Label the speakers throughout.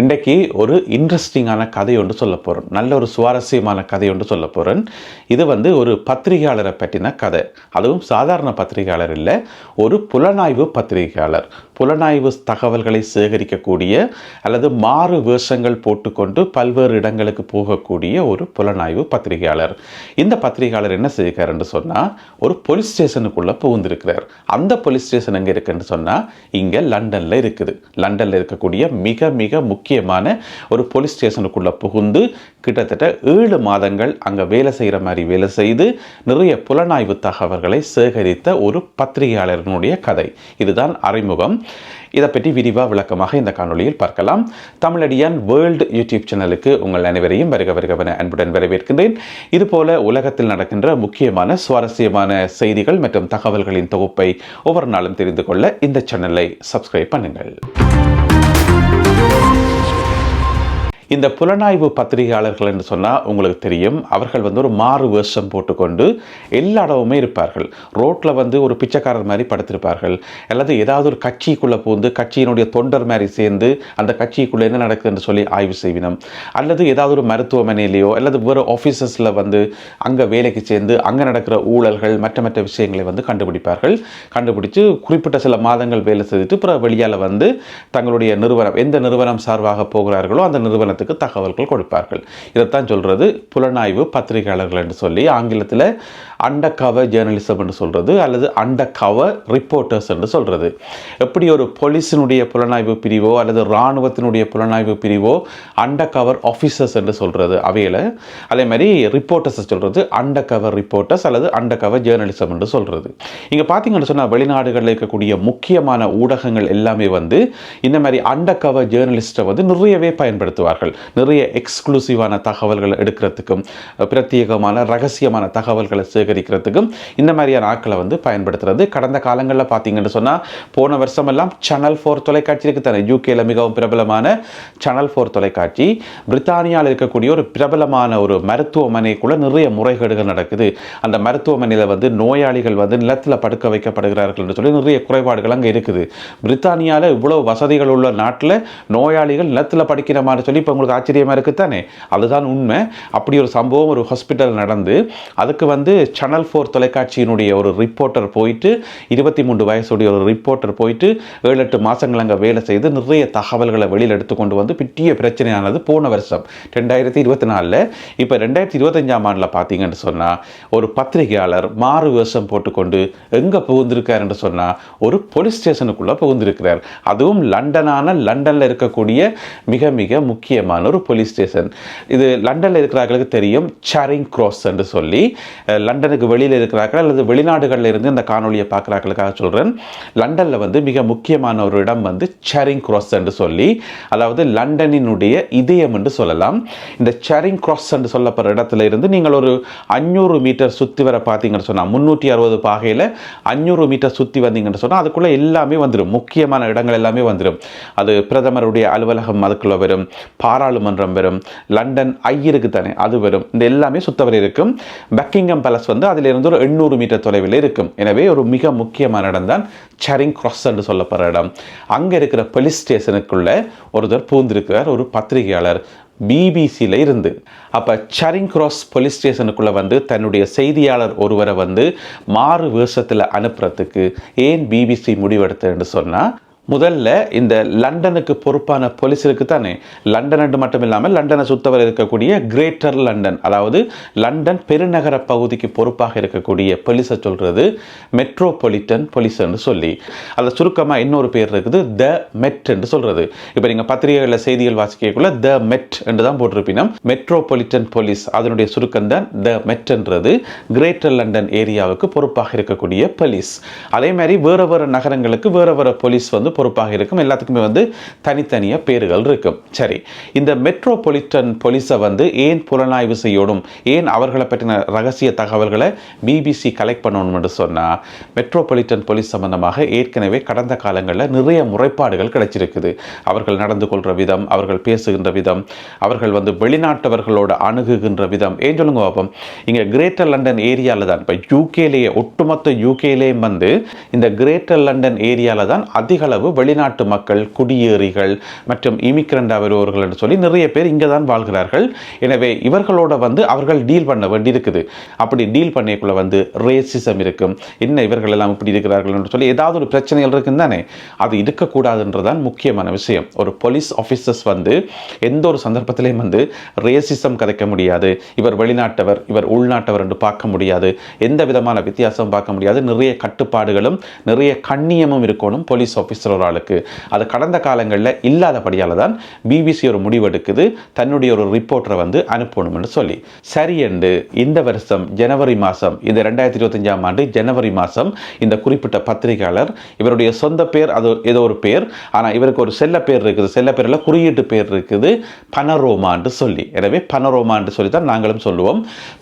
Speaker 1: இன்றைக்கு ஒரு இன்ட்ரெஸ்டிங்கான கதை ஒன்று சொல்ல போகிறேன் நல்ல ஒரு சுவாரஸ்யமான கதை ஒன்று சொல்ல போகிறேன் இது வந்து ஒரு பத்திரிகையாளரை பற்றின கதை. அதுவும் சாதாரண பத்திரிகையாளர் இல்லை ஒரு புலனாய்வு பத்திரிகையாளர். புலனாய்வு தகவல்களை சேகரிக்கக்கூடிய அல்லது மாறு வேஷங்கள் போட்டுக்கொண்டு பல்வேறு இடங்களுக்கு போகக்கூடிய ஒரு புலனாய்வு பத்திரிகையாளர். இந்த பத்திரிகையாளர் என்ன செய்கிறாருன்னு சொன்னால் ஒரு போலீஸ் ஸ்டேஷனுக்குள்ளே புகுந்திருக்கிறார். அந்த போலீஸ் ஸ்டேஷன் எங்கே இருக்குன்னு சொன்னால் இங்கே லண்டனில் இருக்குது. லண்டனில் இருக்கக்கூடிய மிக மிக முக்கியமான ஒரு போலீஸ் ஸ்டேஷனுக்குள்ளே புகுந்து கிட்டத்தட்ட ஏழு மாதங்கள் அங்கே வேலை செய்கிற மாதிரி வேலை செய்து நிறைய புலனாய்வு தகவல்களை சேகரித்த ஒரு பத்திரிகையாளரினுடைய கதை. இதுதான் அறிமுகம். இதை பற்றி விரிவாக விளக்கமாக இந்த காணொளியில் பார்க்கலாம். தமிழடியான் வேர்ல்டு யூடியூப் சேனலுக்கு உங்கள் அனைவரையும் வருக வருகவன அன்புடன் வரவேற்கின்றேன். இதுபோல உலகத்தில் நடக்கின்ற முக்கியமான சுவாரஸ்யமான செய்திகள் மற்றும் தகவல்களின் தொகுப்பை ஒவ்வொரு நாளும் தெரிந்து கொள்ள இந்த சேனலை சப்ஸ்கிரைப் பண்ணுங்கள். இந்த புலனாய்வு பத்திரிகையாளர்கள் என்று சொன்னால் உங்களுக்கு தெரியும். அவர்கள் வந்து ஒரு மாறு வேஷம் போட்டுக்கொண்டு எல்லா இடமுமே இருப்பார்கள். ரோட்டில் வந்து ஒரு பிச்சைக்காரர் மாதிரி படுத்திருப்பார்கள். அல்லது ஏதாவது ஒரு கட்சிக்குள்ளே பூந்து கட்சியினுடைய தொண்டர் மாதிரி சேர்ந்து அந்த கட்சிக்குள்ளே என்ன நடக்குதுன்னு சொல்லி ஆய்வு செய்வினம். அல்லது ஏதாவது ஒரு மருத்துவமனையிலேயோ அல்லது வேறு ஆஃபீஸஸில் வந்து அங்கே வேலைக்கு சேர்ந்து அங்கே நடக்கிற ஊழல்கள் மற்ற மற்ற விஷயங்களை வந்து கண்டுபிடிப்பார்கள். கண்டுபிடிச்சு குறிப்பிட்ட சில மாதங்கள் வேலை செய்துட்டு பிற வெளியால் வந்து தங்களுடைய நிறுவனம் எந்த நிறுவனம் சார்பாக போகிறார்களோ அந்த நிறுவனத்துக்கு தகவல்கள் கொடுப்பார்கள். இதைத்தான் சொல்கிறது புலனாய்வு பத்திரிகையாளர்கள் என்று சொல்லி ஆங்கிலத்தில் அண்ட கவர் ஜேர்னலிசம் என்று சொல்கிறது அல்லது அண்ட கவர் ரிப்போர்ட்டர்ஸ் என்று சொல்கிறது எப்படி ஒரு போலீஸினுடைய புலனாய்வு பிரிவோ அல்லது இராணுவத்தினுடைய புலனாய்வு பிரிவோ அண்ட கவர் ஆஃபீஸர்ஸ் என்று சொல்கிறது அவையில். அதே மாதிரி ரிப்போர்ட்டர்ஸை சொல்கிறது அண்ட கவர் ரிப்போர்ட்டர்ஸ் அல்லது அண்ட கவர் ஜேர்னலிசம் என்று சொல்கிறது இங்கே பார்த்தீங்கன்னு சொன்னால் வெளிநாடுகளில் இருக்கக்கூடிய முக்கியமான ஊடகங்கள் எல்லாமே வந்து இந்த மாதிரி அண்டர் கவர் ஜேர்னலிஸ்ட்டை வந்து நிறையவே பயன்படுத்துவார்கள். நிறைய எக்ஸ்க்ளூசிவான தகவல்களை எடுக்கிறதுக்கும் பிரத்யேகமான ரகசியமான தகவல்களை சேகரிக்கிறதுக்கும் இந்த மாதிரியான ஆட்களை வந்து பயன்படுத்துறது. கடந்த காலங்களில் பார்த்தீங்கன்னு சொன்னால் போன வருஷமெல்லாம் சேனல் ஃபோர் தொலைக்காட்சி இருக்கு தானே யூகேல மிகவும் பிரபலமான சேனல் ஃபோர் தொலைக்காட்சி பிரித்தானியாவில் இருக்கக்கூடிய ஒரு பிரபலமான ஒரு மருத்துவமனைக்குள்ள நிறைய முறைகேடுகள் நடக்குது. அந்த மருத்துவமனையில் வந்து நோயாளிகள் வந்து நிலத்தில் படுக்க வைக்கப்படுகிறார்கள் என்று சொல்லி நிறைய குறைபாடுகள் அங்கே இருக்குது. பிரித்தானியாவில் இவ்வளோ வசதிகள் உள்ள நாட்டில் நோயாளிகள் நிலத்தில் படிக்கிற மாதிரி சொல்லி இப்போ உங்களுக்கு ஆச்சரியமாக இருக்குது தானே அதுதான் உண்மை. அப்படி ஒரு சம்பவம் ஒரு ஹாஸ்பிட்டல் நடந்து அதுக்கு வந்து சேனல் ஃபோர் தொலைக்காட்சியினுடைய ஒரு ரிப்போர்ட்டர் போயிட்டு இருபத்தி மூன்று வயசுடைய ஒரு ரிப்போர்ட்டர் போயிட்டு ஏழு எட்டு மாதங்கள் அங்கே வேலை செய்து நிறைய தகவல்களை வெளியில் எடுத்துக்கொண்டு வந்து பெரிய பிரச்சனையானது போன வருஷம் ரெண்டாயிரத்தி இருபத்தி நாலில். இப்போ ரெண்டாயிரத்தி இருபத்தஞ்சாம் ஆண்டில் பார்த்தீங்கன்னு சொன்னால் ஒரு பத்திரிகையாளர் மாறு வேஷம் போட்டுக்கொண்டு எங்கே புகுந்திருக்காருன்னு சொன்னால் ஒரு போலீஸ் ஸ்டேஷனுக்குள்ளே புகுந்திருக்கிறார். அதுவும் லண்டனான லண்டனில் இருக்கக்கூடிய மிக மிக முக்கியமான ஒரு போலீஸ் ஸ்டேஷன் இது லண்டனில் இருக்கிறார்களுக்கு தெரியும் சாரிங் க்ராஸ் என்று சொல்லி. லண்டனுக்கு வெளியில் இருக்கிறார்கள் அல்லது வெளிநாடுகளில் இருந்து இந்த காணொலியை பார்க்குறாங்களுக்காக சொல்கிறேன் லண்டனில் வந்து மிக முக்கியமான ஒரு இடம் வந்து சேரிங் கிராஸ் என்று சொல்லி அதாவது லண்டனினுடைய இதயம் என்று சொல்லலாம். இந்த சேரிங் கிராஸ் என்று சொல்லப்படுற இடத்துல இருந்து நீங்கள் ஒரு அஞ்சூறு மீட்டர் சுற்றி வர பார்த்தீங்கன்னு சொன்னால் முந்நூற்றி அறுபது பாகையில் அஞ்சூறு மீட்டர் சுற்றி வந்தீங்கன்னு சொன்னால் அதுக்குள்ளே எல்லாமே வந்துடும் முக்கியமான இடங்கள் எல்லாமே வந்துடும் அது பிரதமருடைய அலுவலகம் அதுக்குள்ளே வரும். பாராளுமன்றம் வரும் லண்டன் ஐ இருக்கு தானே அது வரும் இந்த எல்லாமே சுத்தவரை இருக்கும். பக்கிங்கம் பேலஸ் வந்து அதிலிருந்து ஒரு எண்ணூறு மீட்டர் தொலைவில் இருக்கும். எனவே ஒரு மிக முக்கியமான இடம் தான் சரிங் கிராஸ் என்று சொல்லப்படுற இடம். அங்கே இருக்கிற போலீஸ் ஸ்டேஷனுக்குள்ள ஒருத்தர் பூந்திருக்கிறார் ஒரு பத்திரிகையாளர். பிபிசியில் இருந்து. அப்போ சரிங் கிராஸ் போலீஸ் ஸ்டேஷனுக்குள்ளே வந்து தன்னுடைய செய்தியாளர் ஒருவரை வந்து மாறு வேஷத்தில் அனுப்புறதுக்கு ஏன் பிபிசி முடிவெடுத்ததுன்னு சொன்னால் முதல்ல இந்த லண்டனுக்கு பொறுப்பான போலீஸ் இருக்கு தானே. லண்டன் என்று மட்டும் இல்லாமல் லண்டனை சுத்தவர் இருக்கக்கூடிய கிரேட்டர் லண்டன் அதாவது லண்டன் பெருநகர பகுதிக்கு பொறுப்பாக இருக்கக்கூடிய போலீஸை சொல்கிறது மெட்ரோபொலிட்டன் போலீஸ் என்று சொல்லி. அதில் சுருக்கமாக இன்னொரு பேர் இருக்குது த மெட் என்று சொல்கிறது இப்போ நீங்கள் பத்திரிகைகளில் செய்திகள் வாசிக்கக்குள்ள த மெட் என்று தான் போட்டிருப்பினோம். மெட்ரோபொலிட்டன் போலீஸ் அதனுடைய சுருக்கம் தான் த மெட்ன்றது கிரேட்டர் லண்டன் ஏரியாவுக்கு பொறுப்பாக இருக்கக்கூடிய போலீஸ். அதே மாதிரி வேறு வேறு நகரங்களுக்கு வேறு வேறு போலீஸ் வந்து பொறுப்பாக இருக்கும். எல்லாத்துக்குமே வந்து தனித்தனியாக பேர்கள் இருக்கும். சரி இந்த மெட்ரோபொலிட்டன் போலீஸை வந்து ஏன் புலனாய்வு செய்யணும்? ஏன் அவர்களை பற்றின ரகசிய தகவல்களை பிபிசி கலெக்ட் பண்ணணும் என்று சொன்னால் மெட்ரோபொலிட்டன் போலீஸ் சம்பந்தமாக ஏற்கனவே கடந்த காலங்களில் நிறைய முறைப்பாடுகள் கிடைச்சிருக்குது. அவர்கள் நடந்து கொள்கிற விதம் அவர்கள் பேசுகின்ற விதம் அவர்கள் வந்து வெளிநாட்டவர்களோட அணுகுகின்ற விதம். ஏன் சொல்லுங்க பார்ப்போம் இங்கே கிரேட்டர் லண்டன் ஏரியாவில் தான் இப்போ யூகேலேயே ஒட்டுமொத்த யூகேலேயும் வந்து இந்த கிரேட்டர் லண்டன் ஏரியாவில் தான் அதிகளவு பெருமளவு வெளிநாட்டு மக்கள் குடியேறிகள் மற்றும் இமிக்ரண்டாக வருபவர்கள் என்று சொல்லி நிறைய பேர் இங்கே தான் வாழ்கிறார்கள். எனவே இவர்களோட வந்து அவர்கள் டீல் பண்ண வேண்டியிருக்குது அப்படி டீல் பண்ணியக்குள்ள வந்து ரேசிசம் இருக்கும். என்ன இவர்கள் எல்லாம் இப்படி இருக்கிறார்கள் என்று சொல்லி ஏதாவது ஒரு பிரச்சனைகள் இருக்குன்னு தானே? அது இருக்கக்கூடாதுன்றதான் முக்கியமான விஷயம். ஒரு போலீஸ் ஆஃபீஸர்ஸ் வந்து எந்த ஒரு சந்தர்ப்பத்திலையும் வந்து ரேசிசம் கதைக்க முடியாது. இவர் வெளிநாட்டவர் இவர் உள்நாட்டவர் என்று பார்க்க முடியாது. எந்த விதமான வித்தியாசம் பார்க்க முடியாது. நிறைய கட்டுப்பாடுகளும் நிறைய கண்ணியமும் இருக்கணும் போலீஸ் ஆஃபீஸர் ஒரு ஆளுக்கு அது கடந்த காலங்களில் இல்லாதபடியால் தான் பிபிசி ஒரு முடிவெடுக்குது தன்னுடைய ஒரு ரிப்போர்ட்டரை வந்து அனுப்பணும்னு சொல்லி. சரி என்று இந்த வருஷம் ஜனவரி மாதம் இந்த ரெண்டாயிரத்தி இருபத்தஞ்சாம் ஆண்டு ஜனவரி மாதம் இந்த குறிப்பிட்ட பத்திரிகையாளர் இவருடைய சொந்த பேர் அது ஏதோ ஒரு பேர் ஆனால் இவருக்கு ஒரு செல்ல பேர் இருக்குது. செல்ல பேரில் குறியீட்டு பேர் இருக்குது பனரோமான்னு சொல்லி. எனவே பனரோமான்னு சொல்லி தான் நாங்களும் சொல்லுவோம்.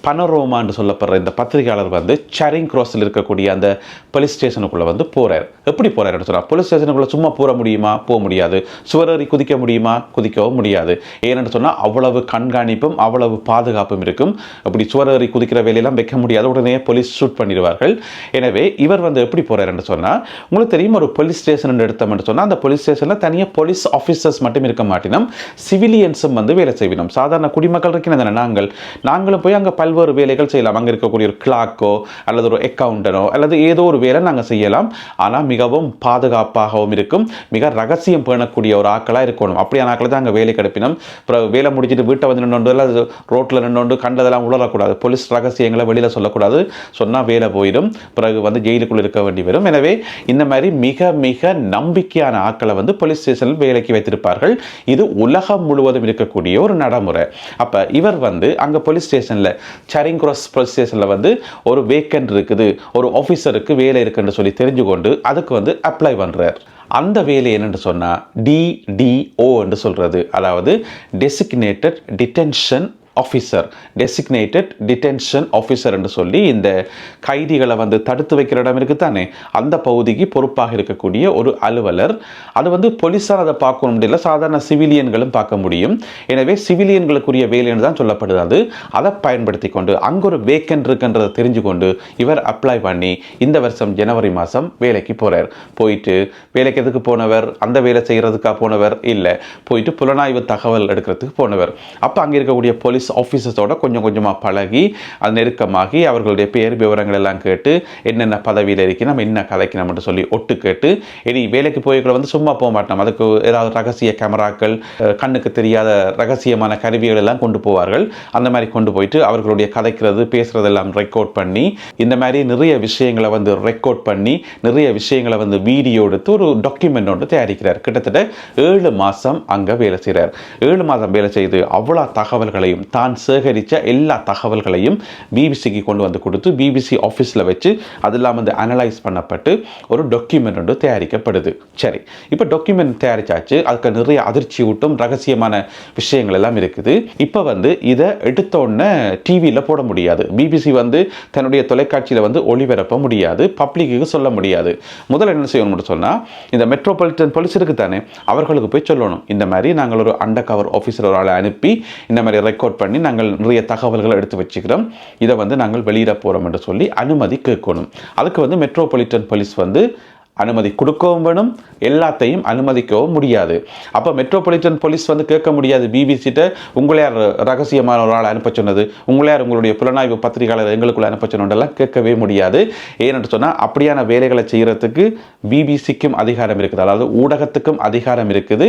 Speaker 1: பனரோமான்னு சொல்லப்படுற இந்த பத்திரிகையாளர் வந்து சரிங் கிராஸில் இருக்கக்கூடிய அந்த போலீஸ் ஸ்டேஷனுக்குள்ளே வந்து போகிறார் எப்படி போகிறாருன்னு சொன்னால் போலீஸ் ஸ்டேஷனுக்குள்ளே சும்மா போக முடியுமா? போக முடியாது. சுவரறி குதிக்க முடியுமா? குதிக்கவும் முடியாது. ஏன்னு சொன்னால் அவ்வளவு கண்காணிப்பும் அவ்வளவு பாதுகாப்பும் இருக்கும். அப்படி சுவரறி குதிக்கிற வேலையெல்லாம் வைக்க முடியாது. உடனே போலீஸ் ஷூட் பண்ணிடுவார்கள். எனவே இவர் வந்து எப்படி போகிறாருன்னு சொன்னால் உங்களுக்கு தெரியும் ஒரு போலீஸ் ஸ்டேஷன் எடுத்தோம்னு சொன்னால் அந்த போலீஸ் ஸ்டேஷனில் தனியாக போலீஸ் ஆஃபீஸர்ஸ் மட்டும் இருக்க மாட்டினோம். சிவிலியன்ஸும் வந்து வேலை செய்வினோம். சாதாரண குடிமக்கள் இருக்கிற நாங்கள். நாங்களும் போய் அங்கே பல்வேறு வேலைகள் செய்யலாம். அங்கே இருக்கக்கூடிய ஒரு கிளாக்கோ அல்லது ஒரு அக்கௌண்டனோ அல்லது ஏதோ ஒரு வேலை நாங்கள் செய்யலாம். ஆனால் மிகவும் பாதுகாப்பாகவும் இருக்கும். மிக ரகசியம் பேணக்கூடிய ஒரு ஆக்களாக இருக்கணும். அப்படியான ஆக்களை தான் அங்கே வேலை கிடப்பினோம். அப்புறம் வேலை முடிச்சுட்டு வீட்டை வந்து நின்று ரோட்டில் நின்று கண்டதெல்லாம் உளரக்கூடாது போலீஸ் ரகசியங்களை வெளியில் சொல்லக்கூடாது. சொன்னால் வேலை போயிடும். பிறகு வந்து ஜெயிலுக்குள் இருக்க வேண்டி வரும். எனவே இந்த மாதிரி மிக மிக நம்பிக்கையான ஆக்களை வந்து போலீஸ் ஸ்டேஷனில் வேலைக்கு வைத்திருப்பார்கள். இது உலகம் முழுவதும் இருக்கக்கூடிய ஒரு நடைமுறை. அப்போ இவர் வந்து அங்கே போலீஸ் ஸ்டேஷனில் சரிங் கிராஸ் போலீஸ் ஸ்டேஷனில் வந்து ஒரு வேக்கன்ட் இருக்குது. ஒரு ஆஃபீஸருக்கு வேலை இருக்குன்னு சொல்லி தெரிஞ்சு கொண்டு அதுக்கு வந்து அப்ளை பண்ணுறார் அந்த வேலை என்னென்று சொன்னால் டிடிஓ என்று சொல்கிறது அதாவது designated detention officer designated detention officer என்று சொல்லி இந்த கைதிகளை வந்து தடுத்து வைக்கிற இடம் இருக்குது தானே அந்த பகுதிக்கு பொறுப்பாக இருக்கக்கூடிய ஒரு அலுவலர். அது வந்து போலீஸார் அதை பார்க்க முடியல. சாதாரண சிவிலியன்களும் பார்க்க முடியும். எனவே சிவிலியன்களுக்குரிய வேலைன்னு தான் சொல்லப்படுது அது அதை பயன்படுத்தி கொண்டு அங்கே ஒரு வேக்கன் இருக்குன்றதை தெரிஞ்சு கொண்டு இவர் அப்ளை பண்ணி இந்த வருஷம் ஜனவரி மாதம் வேலைக்கு போகிறார் போயிட்டு வேலைக்கு எதுக்கு போனவர்? அந்த வேலை செய்கிறதுக்காக போனவர்? இல்லை. போயிட்டு புலனாய்வு தகவல் எடுக்கிறதுக்கு போனவர். அப்போ அங்கே இருக்கக்கூடிய போலீஸ் போலீஸ் ஆஃபீஸர்ஸோட கொஞ்சம் கொஞ்சமாக பழகி அது நெருக்கமாகி அவர்களுடைய பேர் விவரங்கள் எல்லாம் கேட்டு என்னென்ன பதவியில் இருக்கணும் நம்ம என்ன கதைக்கணும்னு சொல்லி ஒட்டு கேட்டு இனி வேலைக்கு போய்க்குள்ள வந்து சும்மா போக மாட்டோம். அதுக்கு ஏதாவது ரகசிய கேமராக்கள் கண்ணுக்கு தெரியாத ரகசியமான கருவிகள் எல்லாம் கொண்டு போவார்கள். அந்த மாதிரி கொண்டு போயிட்டு அவர்களுடைய கதைக்கிறது பேசுறதெல்லாம் ரெக்கார்ட் பண்ணி இந்த மாதிரி நிறைய விஷயங்களை வந்து ரெக்கார்ட் பண்ணி நிறைய விஷயங்களை வந்து வீடியோ எடுத்து ஒரு டாக்குமெண்ட் ஒன்று தயாரிக்கிறார். கிட்டத்தட்ட ஏழு மாதம் அங்கே வேலை செய்கிறார் ஏழு மாதம் வேலை செய்து அவ்வளோ தகவல்களையும் தான் சேகரித்த எல்லா தகவல்களையும் பிபிசிக்கு கொண்டு வந்து கொடுத்து பிபிசி ஆஃபீஸில் வச்சு அதெல்லாம் வந்து அனலைஸ் பண்ணப்பட்டு ஒரு டாக்குமெண்ட் ஒன்று தயாரிக்கப்படுது. சரி இப்போ டாக்குமெண்ட் தயாரிச்சாச்சு அதுக்கு நிறைய அதிர்ச்சி ஊட்டும் ரகசியமான விஷயங்கள் எல்லாம் இருக்குது. இப்போ வந்து இதை எடுத்தோடனே டிவியில் போட முடியாது. பிபிசி வந்து தன்னுடைய தொலைக்காட்சியில் வந்து ஒளிபரப்ப முடியாது பப்ளிக்கு சொல்ல முடியாது. முதல்ல என்ன செய்யணும்னு சொன்னால் இந்த மெட்ரோபாலிட்டன் போலீஸ் இருக்குது தானே அவர்களுக்கு போய் சொல்லணும். இந்த மாதிரி நாங்கள் ஒரு அண்டர் கவர் ஆஃபீஸர் ஒரு ஆளை அனுப்பி இந்த மாதிரி ரெக்கார்ட் பண்ணி நாங்கள் நிறைய தகவல்களை எடுத்து வச்சுக்கிறோம். இதை வந்து நாங்கள் வெளியிட போகிறோம் என்று சொல்லி அனுமதி கேட்கணும். அதுக்கு வந்து மெட்ரோபாலிட்டன் போலீஸ் வந்து அனுமதி கொடுக்கவும் வேணும். எல்லாத்தையும் அனுமதிக்கவும் முடியாது. அப்போ மெட்ரோபாலிட்டன் போலீஸ் வந்து கேட்க முடியாது. பிபிசிட்ட உங்களை யார் ரகசியமான ஒரு ஆள் அனுப்ப சொன்னது? உங்களை யார் உங்களுடைய புலனாய்வு பத்திரிகையாளர் எங்களுக்குள்ள அனுப்ப சொன்னதெல்லாம் கேட்கவே முடியாது. ஏன்னு சொன்னால் அப்படியான வேலைகளை செய்கிறதுக்கு பிபிசிக்கும் அதிகாரம் இருக்குது. அதாவது ஊடகத்துக்கும் அதிகாரம் இருக்குது.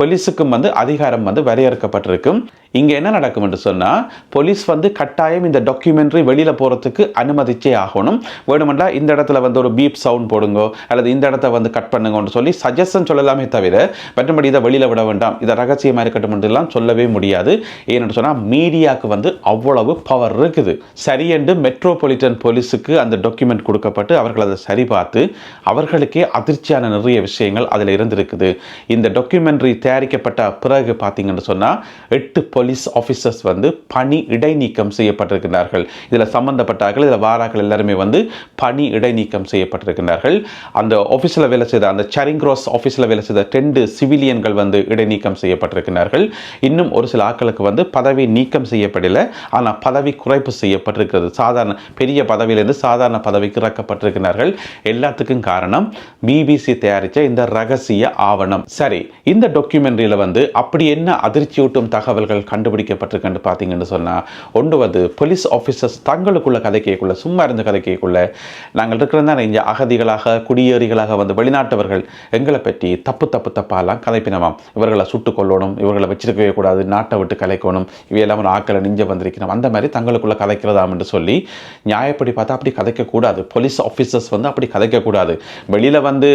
Speaker 1: போலீஸுக்கும் வந்து அதிகாரம் வந்து வரையறுக்கப்பட்டிருக்கும். இங்கே என்ன நடக்கும் என்று சொன்னால் போலீஸ் வந்து கட்டாயம் இந்த டாக்குமெண்ட்ரி வெளியில் போகிறதுக்கு அனுமதிச்சே ஆகணும். வேணுமெண்டா இந்த இடத்துல வந்து ஒரு பீப் சவுண்ட் போடுங்கோ அல்லது இந்த இடத்த வந்து கட் பண்ணுங்கன்னு சொல்லி சஜஷன் சொல்லலாமே தவிர மற்றபடி இதை வெளியில் விட வேண்டாம். இதை ரகசியமாக இருக்கட்டும் என்றெல்லாம் சொல்லவே முடியாது. ஏன்னு சொன்னால் மீடியாவுக்கு வந்து அவ்வளவு பவர் இருக்குது. சரி என்று மெட்ரோபாலிட்டன் போலீஸுக்கு அந்த டாக்குமெண்ட் கொடுக்கப்பட்டு அவர்கள் அதை சரி பார்த்து அவர்களுக்கே அதிர்ச்சியான நிறைய விஷயங்கள் அதில் இருந்திருக்குது. இந்த டாக்குமெண்ட்ரி தயாரிக்கப்பட்ட பிறகு பார்த்தீங்கன்னு சொன்னால் எட்டு போலீஸ் ஆஃபீஸர்ஸ் வந்து பணி இடைநீக்கம் செய்யப்பட்டிருக்கிறார்கள் இதில் சம்பந்தப்பட்டார்கள் இதில் வாராக்கள் எல்லாருமே வந்து பணி இடைநீக்கம் செய்யப்பட்டிருக்கிறார்கள் அந்த ஆஃபீஸில் வேலை செய்த அந்த சரிங் கிராஸ் ஆஃபீஸில் வேலை செய்த ரெண்டு சிவிலியன்கள் வந்து இடைநீக்கம் செய்யப்பட்டிருக்கிறார்கள் இன்னும் ஒரு சில ஆட்களுக்கு வந்து பதவி நீக்கம் செய்யப்படலை. ஆனால் பதவி குறைப்பு செய்யப்பட்டிருக்கிறது. சாதாரண பெரிய பதவியிலிருந்து சாதாரண பதவிக்கு இறக்கப்பட்டிருக்கிறார்கள் எல்லாத்துக்கும் காரணம் பிபிசி தயாரித்த இந்த ரகசிய ஆவணம். சரி இந்த டாக்குமெண்ட்ரியில் வந்து அப்படி என்ன அதிர்ச்சியூட்டும் தகவல்கள் கண்டுபிடிக்கப்பட்டிருக்குன்னு பார்த்தீங்கன்னு சொன்னால் ஒன்று வந்து போலீஸ் ஆஃபீஸர்ஸ் தங்களுக்குள்ள கதைக்கைக்குள்ள சும்மா இருந்த கதைக்கைக்குள்ள நாங்கள் இருக்கிறது தான் இங்கே அகதிகளாக குடியேறிகளாக வந்து வெளிநாட்டவர்கள் எங்களை பற்றி தப்பு தப்பு தப்பாலாம் கதைப்பினவாம். இவர்களை சுட்டுக் கொள்ளணும் இவர்களை வச்சிருக்கவே கூடாது நாட்டை விட்டு கலைக்கணும் இவையெல்லாம் ஒரு ஆக்களை நெஞ்ச வந்திருக்கணும். அந்த மாதிரி தங்களுக்குள்ள கதைக்கிறதாம் என்று சொல்லி நியாயப்படி பார்த்தா அப்படி கதைக்கக்கூடாது. போலீஸ் ஆஃபீஸர்ஸ் வந்து அப்படி கதைக்கக்கூடாது. வெளியில் வந்து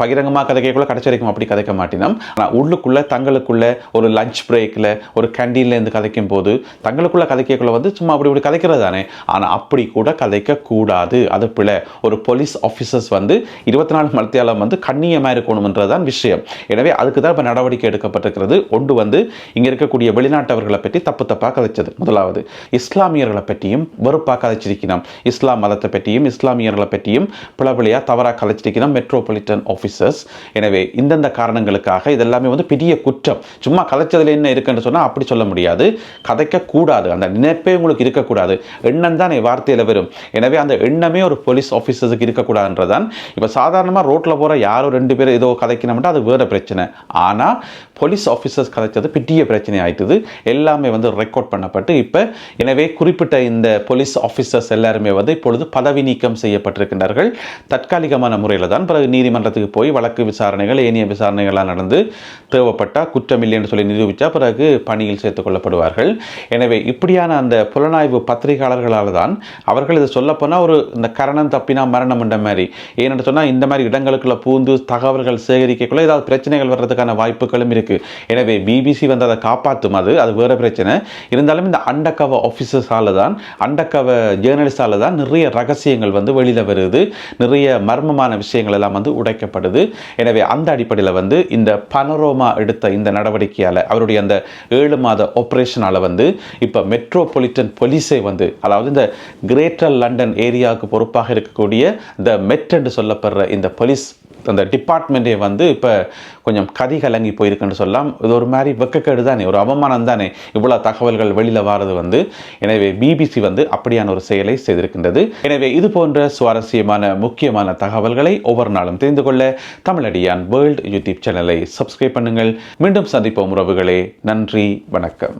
Speaker 1: பகிரங்கமாக கதைக்கக்குள்ள கடைச்சி வரைக்கும் அப்படி கதைக்க மாட்டினோம். ஆனால் உள்ளுக்குள்ளே தங்களுக்குள்ள ஒரு லஞ்ச் பிரேக்கில் ஒரு ஒரு இருந்து கதைக்கும் போது தங்களுக்குள்ள கதைக்கக்குள்ள வந்து சும்மா அப்படி இப்படி கதைக்கிறது தானே ஆனால் அப்படி கூட கதைக்கக்கூடாது. அது பிழை. ஒரு போலீஸ் ஆஃபீஸர்ஸ் வந்து இருபத்தி நாலு மத்தியாலம் வந்து கண்ணியமாக இருக்கணும்ன்றது தான் விஷயம். எனவே அதுக்கு தான் இப்போ நடவடிக்கை எடுக்கப்பட்டிருக்கிறது. ஒன்று வந்து இங்கே இருக்கக்கூடிய வெளிநாட்டவர்களை பற்றி தப்பு தப்பாக கதைச்சது. முதலாவது இஸ்லாமியர்களை பற்றியும் வெறுப்பாக கதைச்சிருக்கணும். இஸ்லாம் மதத்தை பற்றியும் இஸ்லாமியர்களை பற்றியும் பிளபிளையாக தவறாக கதைச்சிருக்கணும் மெட்ரோபாலிட்டன் ஆஃபீஸர்ஸ் எனவே இந்தந்த காரணங்களுக்காக இதெல்லாமே வந்து பெரிய குற்றம். சும்மா கலைச்சதில் என்ன இருக்குன்னு சொன்னால் அப்படி சொல்ல முடியாது. கதைக்கக்கூடாது. அந்த நினைப்பே உங்களுக்கு இருக்கக்கூடாது. எண்ணம் தான் வார்த்தையில் வரும். எனவே அந்த எண்ணமே ஒரு போலீஸ் ஆஃபீஸர்ஸுக்கு இருக்கக்கூடாதுன்றதான் இப்போ சாதாரணமாக ரோட்டில் போகிற யாரோ ரெண்டு பேர் ஏதோ கதைக்கணும்னா அது வேறு பிரச்சனை. ஆனால் போலீஸ் ஆஃபீஸர்ஸ் கதைச்சது பெரிய பிரச்சனை ஆயிட்டுது. எல்லாமே வந்து ரெக்கார்ட் பண்ணப்பட்டு இப்போ எனவே குறிப்பிட்ட இந்த போலீஸ் ஆஃபீஸர்ஸ் எல்லாருமே வந்து இப்பொழுது பதவி நீக்கம் செய்யப்பட்டிருக்கின்றார்கள். தற்காலிகமான முறையில் தான் பிறகு நீதிமன்றத்துக்கு போய் வழக்கு விசாரணைகள் ஏனைய விசாரணைகள்லாம் நடந்து தேவைப்பட்டால் குற்றமில்லை என்று சொல்லி நிரூபித்தா பிறகு பணியில் சேர்த்துக் கொள்ளப்படுவார்கள். எனவே இப்படியான அந்த புலனாய்வு பத்திரிகையாளர்களால் தான் அவர்கள் இதை சொல்லப்போனால் ஒரு இந்த கரணம் தப்பினா மரணம் என்ற மாதிரி. ஏன்னு சொன்னால் இந்த மாதிரி இடங்களுக்குள்ள பூந்து தகவல்கள் சேகரிக்கக்குள்ள ஏதாவது பிரச்சனைகள் வர்றதுக்கான வாய்ப்புகளும் இருக்குது எனவே பிபிசி வந்து அதை காப்பாற்றும் அது. அது வேறு பிரச்சனை. இருந்தாலும் இந்த அண்டக்கவ ஆஃபீஸர்ஸால் தான் அண்டக்கவ ஜேர்னலிஸ்டால் தான் நிறைய ரகசியங்கள் வந்து வெளியில் வருது. நிறைய மர்மமான விஷயங்கள் எல்லாம் வந்து உடைக்கப்படுது. எனவே அந்த அடிப்படையில் வந்து இந்த பனரோமா எடுத்த இந்த நடவடிக்கையால் அவருடைய அந்த ஏழு மாத ஆப்ரேஷனால் வந்து இப்போ மெட்ரோபாலிட்டன் போலீஸே வந்து அதாவது இந்த கிரேட்டர் லண்டன் ஏரியாவுக்கு பொறுப்பாக இருக்கக்கூடிய இந்த மெட் என்று சொல்லப்படுற இந்த போலீஸ் அந்த டிபார்ட்மெண்ட்டே வந்து இப்போ கொஞ்சம் கதி கலங்கி போயிருக்குன்னு சொல்லலாம். இது ஒரு மாதிரி வெக்கக்கேடு தானே ஒரு அவமானம் தானே. இவ்வளோ தகவல்கள் வெளியில் வாரது வந்து எனவே பிபிசி வந்து அப்படியான ஒரு செயலை செய்திருக்கின்றது. எனவே இது போன்ற சுவாரஸ்யமான முக்கியமான தகவல்களை ஒவ்வொரு நாளும் தெரிந்து கொள்ள தமிழடியான் வேர்ல்டு யூடியூப் சேனலை சப்ஸ்கிரைப் பண்ணுங்கள். மீண்டும் சந்திப்போம் உறவுகளே. நன்றி வணக்கம்.